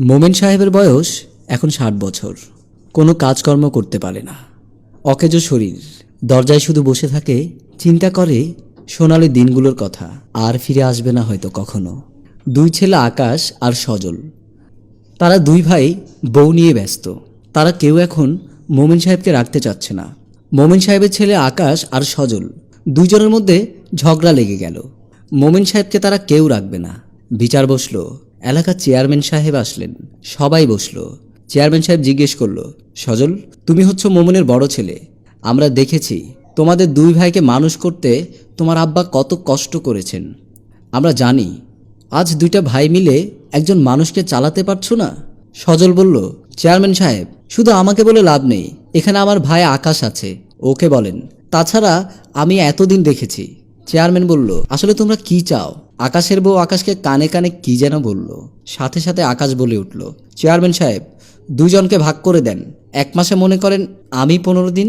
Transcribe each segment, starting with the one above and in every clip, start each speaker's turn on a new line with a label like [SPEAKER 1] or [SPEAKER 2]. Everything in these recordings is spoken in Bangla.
[SPEAKER 1] মোমেন সাহেবের বয়স এখন ষাট বছর। কোনো কাজকর্ম করতে পারে না। অকেজ শরীর। দরজায় শুধু বসে থাকে, চিন্তা করে সোনালি দিনগুলোর কথা। আর ফিরে আসবে না হয়তো কখনো। দুই ছেলে আকাশ আর সজল। তারা দুই ভাই বউ নিয়ে ব্যস্ত। তারা কেউ এখন মোমেন সাহেবকে রাখতে চাচ্ছে না। মোমেন সাহেবের ছেলে আকাশ আর সজল দুইজনের মধ্যে ঝগড়া লেগে গেল। মোমেন সাহেবকে তারা কেউ রাখবে না। বিচার বসল। এলাকার চেয়ারম্যান সাহেব আসলেন। সবাই বসল। চেয়ারম্যান সাহেব জিজ্ঞেস করল, সজল, তুমি হচ্ছ মোমেনের বড় ছেলে। আমরা দেখেছি তোমাদের দুই ভাইকে মানুষ করতে তোমার আব্বা কত কষ্ট করেছেন। আমরা জানি, আজ দুইটা ভাই মিলে একজন মানুষকে চালাতে পারছ না? সজল বলল, চেয়ারম্যান সাহেব, শুধু আমাকে বলে লাভ নেই। এখানে আমার ভাই আকাশ আছে, ওকে বলেন। তাছাড়া আমি এতদিন দেখেছি। চেয়ারম্যান বলল, আসলে তোমরা কি চাও? আকাশের বউ আকাশকে কানে কানে কি যেন বলল। সাথে সাথে আকাশ বলে উঠল, চেয়ারম্যান সাহেব, দুজনকে ভাগ করে দেন। এক মাসে মনে করেন আমি পনেরো দিন,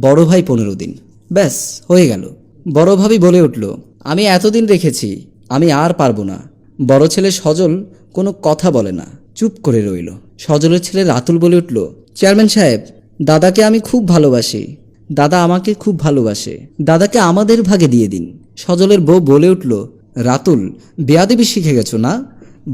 [SPEAKER 1] বড় ভাই পনেরো দিন। ব্যাস, হয়ে গেল। বড় ভাবি বলে উঠল, আমি এতদিন রেখেছি, আমি আর পারব না। বড় ছেলে সজল কোনো কথা বলে না, চুপ করে রইল। সজলের ছেলে রাতুল বলে উঠল, চেয়ারম্যান সাহেব, দাদাকে আমি খুব ভালোবাসি। দাদা আমাকে খুব ভালোবাসে। দাদাকে আমাদের ভাগে দিয়ে দিন। সজলের বউ বলে উঠল রাতুল, বেয়াদেবি শিখে গেছো না?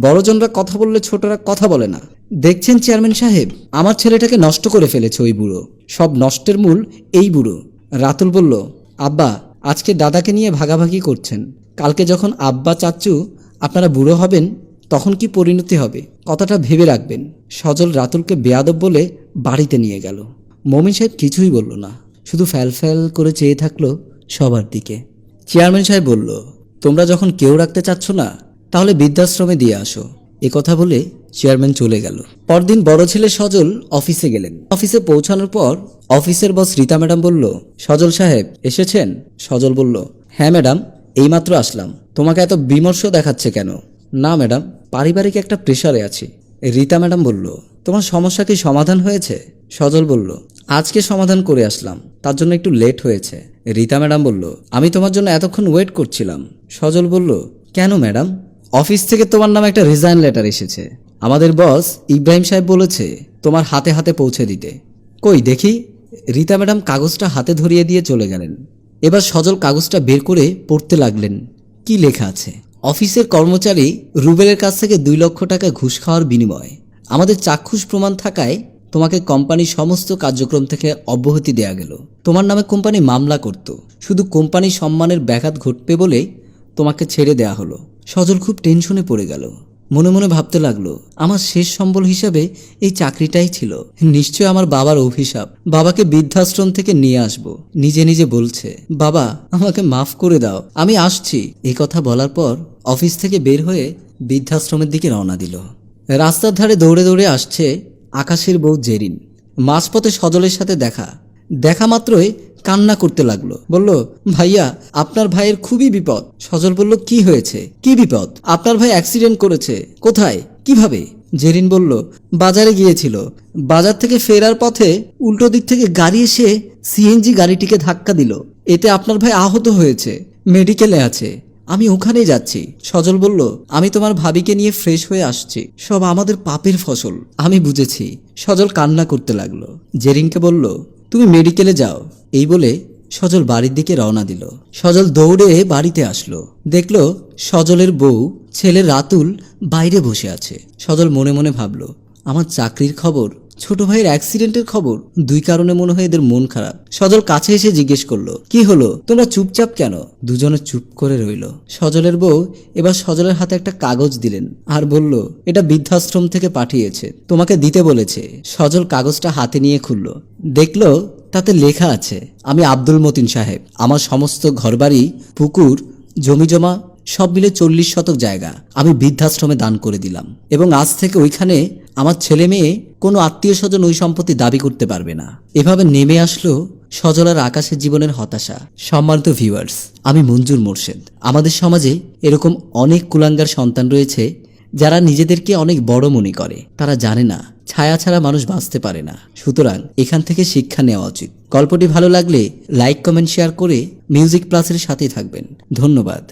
[SPEAKER 1] বড়জনরা কথা বললে ছোটরা কথা বলে না। দেখছেন চেয়ারম্যান সাহেব, আমার ছেলেটাকে নষ্ট করে ফেলেছে ওই বুড়ো। সব নষ্টের মূল এই বুড়ো। রাতুল বলল, আব্বা, আজকে দাদাকে নিয়ে ভাগাভাগি করছেন। কালকে যখন আব্বা চাচ্চু আপনারা বুড়ো হবেন, তখন কি পরিণতি হবে? কথাটা ভেবে রাখবেন। সজল রাতুলকে বেয়াদব বলে বাড়িতে নিয়ে গেল। মমিন সাহেব কিছুই বলল না। শুধু ফ্যাল ফ্যাল করে চেয়ে থাকল সবার দিকে। চেয়ারম্যান সাহেব বলল তোমরা যখন কেউ রাখতে চাচ্ছ না, তাহলে বৃদ্ধাশ্রমে দিয়ে আসো। কথা বলে চেয়ারম্যান চলে গেল। পরদিন বড় ছেলে সজল অফিসে গেলেন। অফিসে পৌঁছানোর পর অফিসের বস রীতা ম্যাডাম বলল, সজল সাহেব, এসেছেন? সজল বলল হ্যাঁ ম্যাডাম, এইমাত্র আসলাম। তোমাকে এত বিমর্ষ দেখাচ্ছে কেন? না ম্যাডাম, পারিবারিক একটা প্রেশারে আছি। রীতা ম্যাডাম বলল, তোমার সমস্যা কি সমাধান হয়েছে? সজল বলল, আজকে সমাধান করে আসলাম। তার জন্য একটু লেট হয়েছে। রীতা ম্যাডাম বলল, আমি তোমার জন্য এতক্ষণ ওয়েট করছিলাম। সজল বলল, কেন ম্যাডাম? অফিস থেকে তোমার নামে একটা রিজাইন লেটার এসেছে। আমাদের বস ইব্রাহিম সাহেব বলেছে তোমার হাতে হাতে পৌঁছে দিতে। কই, দেখি? রীতা ম্যাডাম কাগজটা হাতে ধরিয়ে দিয়ে চলে গেলেন। এবার সজল কাগজটা বের করে পড়তে লাগলেন। কি লেখা আছে? অফিসের কর্মচারী রুবেলের কাছ থেকে দুই লক্ষ টাকা ঘুষ খাওয়ার বিনিময়ে। আমাদের চাক্ষুষ প্রমাণ থাকায় তোমাকে কোম্পানির সমস্ত কার্যক্রম থেকে অব্যাহতি দেয়া গেল। তোমার নামে কোম্পানি মামলা করত। শুধু কোম্পানির সম্মানের ব্যাঘাত ঘটবে বলেই তোমাকে ছেড়ে দেয়া হলো। সজল খুব টেনশনে পড়ে গেল। মনে মনে ভাবতে লাগল, আমার শেষ সম্বল হিসাবে এই চাকরিটাই ছিল। নিশ্চয় আমার বাবার অভিশাপ। বাবাকে বৃদ্ধাশ্রম থেকে নিয়ে আসব। নিজে নিজে বলছে, বাবা, আমাকে মাফ করে দাও। আমি আসছি। এই কথা বলার পর অফিস থেকে বের হয়ে বৃদ্ধাশ্রমের দিকে রওনা দিল। রাস্তার ধারে দৌড়ে দৌড়ে আসছে আকাশের বউ জেরিন। মাঝপথে সজলের সাথে দেখা। দেখা মাত্রই কান্না করতে লাগল। বলল, ভাইয়া, আপনার ভাইয়ের খুবই বিপদ। সজল বলল, কি হয়েছে? কি বিপদ? আপনার ভাই অ্যাক্সিডেন্ট করেছে। কোথায়? কীভাবে? জেরিন বলল, বাজারে গিয়েছিল। বাজার থেকে ফেরার পথে উল্টো দিক থেকে গাড়ি এসে সিএনজি গাড়িটিকে ধাক্কা দিল। এতে আপনার ভাই আহত হয়েছে। মেডিকেলে আছে। আমি ওখানেই যাচ্ছি। সজল বলল, আমি তোমার ভাবিকে নিয়ে ফ্রেশ হয়ে আসছি। সব আমাদের পাপের ফসল। আমি বুঝেছি। সজল কান্না করতে লাগল। জেরিনকে বলল, তুমি মেডিকেলে যাও। এই বলে সজল বাড়ির দিকে রওনা দিল। সজল দৌড়ে বাড়িতে আসলো। দেখল সজলের বউ, ছেলে রাতুল বাইরে বসে আছে। সজল মনে মনে ভাবলো, আমার চাকরির খবর ছোট ভাইয়ের অ্যাক্সিডেন্টের খবর দুই কারণে মনে হয় এদের মন খারাপ। সজল কাছে এসে জিজ্ঞেস করল, কি হলো? তোমরা চুপচাপ কেন? দুজনে চুপ করে রইল। সজলের বউ এবার সজলের হাতে একটা কাগজ দিলেন আর বলল, এটা বৃদ্ধাশ্রম থেকে পাঠিয়েছে, তোমাকে দিতে বলেছে। সজল কাগজটা হাতে নিয়ে খুলল। দেখল, তাতে লেখা আছে, আমি আব্দুল মতিন সাহেব, আমার সমস্ত ঘরবাড়ি, পুকুর জমিজমা সব মিলে চল্লিশ শতক জায়গা। আমি বৃদ্ধাশ্রমে দান করে দিলাম। এবং আজ থেকে ওইখানে আমার ছেলে মেয়ে কোনো আত্মীয় স্বজন ওই সম্পত্তি দাবি করতে পারবে না। এভাবে নেমে আসলো সজলার আকাশের জীবনের হতাশা। সম্মানিত ভিউয়ার্স, আমি মঞ্জুর মোর্শেদ। আমাদের সমাজে এরকম অনেক কুলাঙ্গার সন্তান রয়েছে যারা নিজেদেরকে অনেক বড় মনে করে। তারা জানে না, ছায়া ছাড়া মানুষ বাঁচতে পারে না। সুতরাং এখান থেকে শিক্ষা নেওয়া উচিত। গল্পটি ভালো লাগলে লাইক, কমেন্ট, শেয়ার করে মিউজিক প্লাসের সাথেই থাকবেন। ধন্যবাদ।